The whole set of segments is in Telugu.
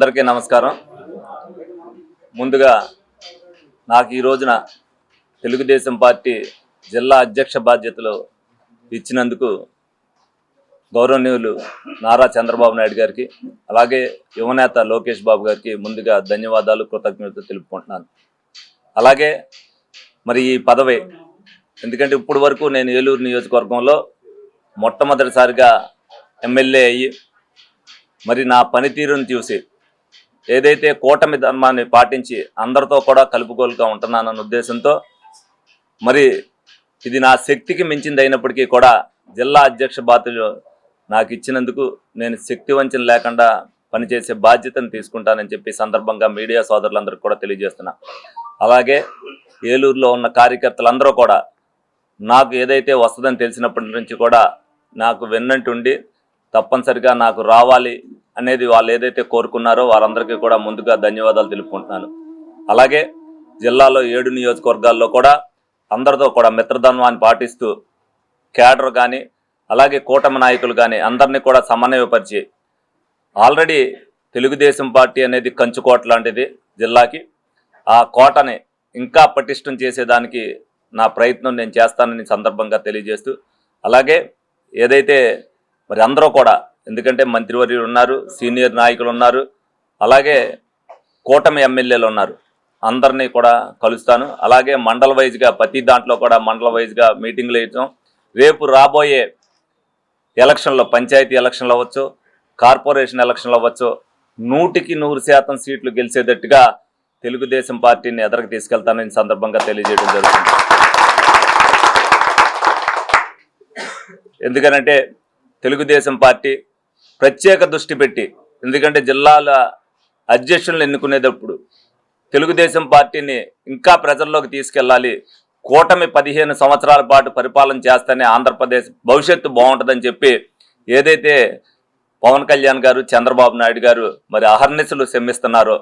అందరికీ నమస్కారం. ముందుగా నాకు ఈ రోజున తెలుగుదేశం పార్టీ జిల్లా అధ్యక్ష బాధ్యతలు ఇచ్చినందుకు గౌరవనీయులు నారా చంద్రబాబు నాయుడు గారికి అలాగే యువనేత లోకేష్ బాబు గారికి ముందుగా ధన్యవాదాలు కృతజ్ఞతలు తెలుపుకుంటున్నాను. అలాగే మరి ఈ పదవి ఎందుకంటే ఇప్పటి వరకు నేను ఏలూరు నియోజకవర్గంలో మొట్టమొదటిసారిగా ఎమ్మెల్యే అయ్యి మరి నా పనితీరుని చూసి ఏదైతే కూటమి ధర్మాన్ని పాటించి అందరితో కూడా కలుపుకోలుగా ఉంటున్నానన్న ఉద్దేశంతో మరి ఇది నా శక్తికి మించింది అయినప్పటికీ కూడా జిల్లా అధ్యక్ష బాధ్యతలు నాకు ఇచ్చినందుకు నేను శక్తి వంచన లేకుండా పనిచేసే బాధ్యతను తీసుకుంటానని చెప్పి సందర్భంగా మీడియా సోదరులందరికీ కూడా తెలియజేస్తున్నా. అలాగే ఏలూరులో ఉన్న కార్యకర్తలందరూ కూడా నాకు ఏదైతే వస్తుందని తెలిసినప్పటి నుంచి కూడా నాకు వెన్నంటుండి తప్పనిసరిగా నాకు రావాలి అనేది వాళ్ళు ఏదైతే కోరుకున్నారో వారందరికీ కూడా ముందుగా ధన్యవాదాలు తెలుపుకుంటున్నాను. అలాగే జిల్లాలో ఏడు నియోజకవర్గాల్లో కూడా అందరితో కూడా మిత్రధర్మాన్ని పాటిస్తూ క్యాడర్ కానీ అలాగే కూటమి నాయకులు కానీ అందరినీ కూడా సమన్వయపరిచి ఆల్రెడీ తెలుగుదేశం పార్టీ అనేది కంచుకోట లాంటిది జిల్లాకి. ఆ కోటని ఇంకా పటిష్టం చేసేదానికి నా ప్రయత్నం నేను చేస్తానని సందర్భంగా తెలియజేస్తూ అలాగే ఏదైతే మరి అందరూ కూడా ఎందుకంటే మంత్రివర్యులు ఉన్నారు సీనియర్ నాయకులు ఉన్నారు. అలాగే కూటమి ఎమ్మెల్యేలు ఉన్నారు. అందరినీ కూడా కలుస్తాను. అలాగే మండల వైజ్గా ప్రతి దాంట్లో కూడా మండల వైజ్గా మీటింగ్లు వేయటం. రేపు రాబోయే ఎలక్షన్లో పంచాయతీ ఎలక్షన్లు అవ్వచ్చు కార్పొరేషన్ ఎలక్షన్లు అవ్వచ్చు నూటికి నూరు శాతం సీట్లు గెలిచేటట్టుగా తెలుగుదేశం పార్టీని ఎదరికి తీసుకెళ్తానని సందర్భంగా తెలియజేయడం జరుగుతుంది. ఎందుకనంటే తెలుగుదేశం పార్టీ ప్రత్యేక దృష్టి పెట్టి ఎందుకంటే జిల్లాల అధ్యక్షులను ఎన్నుకునేటప్పుడు తెలుగుదేశం పార్టీని ఇంకా ప్రజల్లోకి తీసుకెళ్ళాలి కూటమి పదిహేను సంవత్సరాల పాటు పరిపాలన చేస్తేనే ఆంధ్రప్రదేశ్ భవిష్యత్తు బాగుంటుందని చెప్పి ఏదైతే పవన్ కళ్యాణ్ గారు చంద్రబాబు నాయుడు గారు మరి అహర్నిశలు శ్రమిస్తున్నారో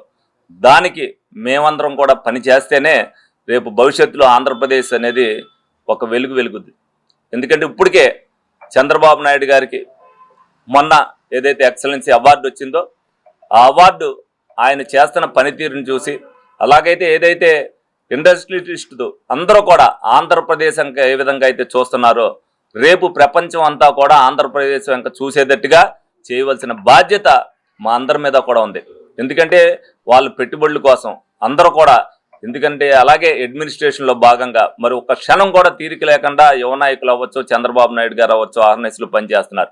దానికి మేమందరం కూడా పని చేస్తేనే రేపు భవిష్యత్తులో ఆంధ్రప్రదేశ్ అనేది ఒక వెలుగు వెలుగుద్ది. ఎందుకంటే ఇప్పటికే చంద్రబాబు నాయుడు గారికి మొన్న ఏదైతే ఎక్సలెన్సీ అవార్డు వచ్చిందో ఆ అవార్డు ఆయన చేస్తున్న పనితీరుని చూసి అలాగైతే ఏదైతే ఇండస్ట్రియలిస్టులు అందరూ కూడా ఆంధ్రప్రదేశ్ ఇంకా ఏ విధంగా అయితే చూస్తున్నారో రేపు ప్రపంచం అంతా కూడా ఆంధ్రప్రదేశ్ ఇంకా చూసేటట్టుగా చేయవలసిన బాధ్యత మా అందరి మీద కూడా ఉంది. ఎందుకంటే వాళ్ళ పెట్టుబడుల కోసం అందరూ కూడా ఎందుకంటే అలాగే అడ్మినిస్ట్రేషన్లో భాగంగా మరి ఒక క్షణం కూడా తీరిక లేకుండా యువ నాయకులు అవ్వచ్చు చంద్రబాబు నాయుడు గారు అవ్వచ్చు ఆర్ఎన్ఎస్లు పనిచేస్తున్నారు.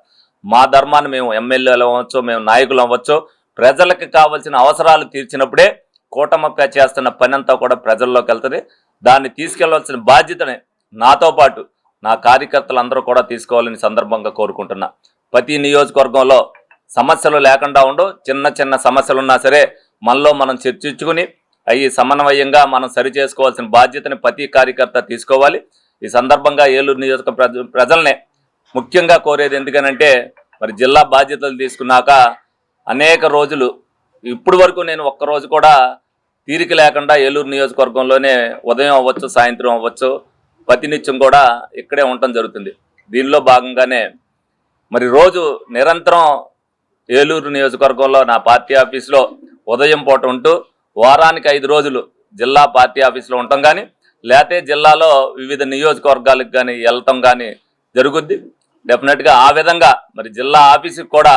మా ధర్మాన్ని మేము ఎమ్మెల్యేలు అవ్వచ్చు మేము నాయకులు అవ్వచ్చు ప్రజలకు కావాల్సిన అవసరాలు తీర్చినప్పుడే కూటమక్క చేస్తున్న పని కూడా ప్రజల్లోకి వెళ్తుంది. దాన్ని తీసుకెళ్ళవలసిన బాధ్యతని నాతో పాటు నా కార్యకర్తలందరూ కూడా తీసుకోవాలని సందర్భంగా కోరుకుంటున్నా. ప్రతి నియోజకవర్గంలో సమస్యలు లేకుండా ఉండు చిన్న చిన్న సమస్యలు ఉన్నా సరే మనలో మనం చర్చించుకుని అవి సమన్వయంగా మనం సరి చేసుకోవాల్సిన బాధ్యతని ప్రతి కార్యకర్త తీసుకోవాలి. ఈ సందర్భంగా ఏలూరు నియోజక ప్రజ ప్రజల్నే ముఖ్యంగా కోరేది ఎందుకనంటే మరి జిల్లా బాధ్యతలు తీసుకున్నాక అనేక రోజులు ఇప్పుడు వరకు నేను ఒక్క రోజు కూడా తీరిక లేకుండా ఏలూరు నియోజకవర్గంలోనే ఉదయం అవ్వచ్చు సాయంత్రం అవ్వచ్చు ప్రతినిత్యం కూడా ఇక్కడే ఉండటం జరుగుతుంది. దీనిలో భాగంగానే మరి రోజు నిరంతరం ఏలూరు నియోజకవర్గంలో నా పార్టీ ఆఫీస్లో ఉదయం పూట ఉంటూ వారానికి ఐదు రోజులు జిల్లా పార్టీ ఆఫీస్లో ఉంటాం కానీ లేకపోతే జిల్లాలో వివిధ నియోజకవర్గాలకు కానీ వెళ్ళటం కానీ జరుగుద్ది. డెఫినెట్గా ఆ విధంగా మరి జిల్లా ఆఫీసుకి కూడా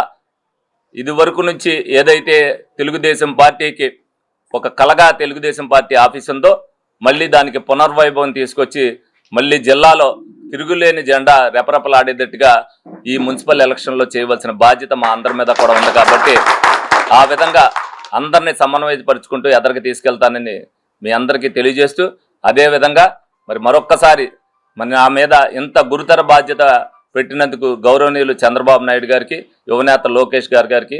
ఇది వరకు నుంచి ఏదైతే తెలుగుదేశం పార్టీకి ఒక కలగా తెలుగుదేశం పార్టీ ఆఫీస్ ఉందో మళ్ళీ దానికి పునర్వైభవం తీసుకొచ్చి మళ్ళీ జిల్లాలో తిరుగులేని జెండా రెపరెపలాడేటట్టుగా ఈ మున్సిపల్ ఎలక్షన్లో చేయవలసిన బాధ్యత మా అందరి మీద కూడా ఉంది కాబట్టి ఆ విధంగా అందరినీ సమన్వయపరుచుకుంటూ ఎదరికి తీసుకెళ్తానని మీ అందరికీ తెలియజేస్తూ అదేవిధంగా మరి మరొక్కసారి మరి నా మీద ఇంత గురుతర బాధ్యత పెట్టినందుకు గౌరవనీయులు చంద్రబాబు నాయుడు గారికి యువనేత లోకేష్ గారి గారికి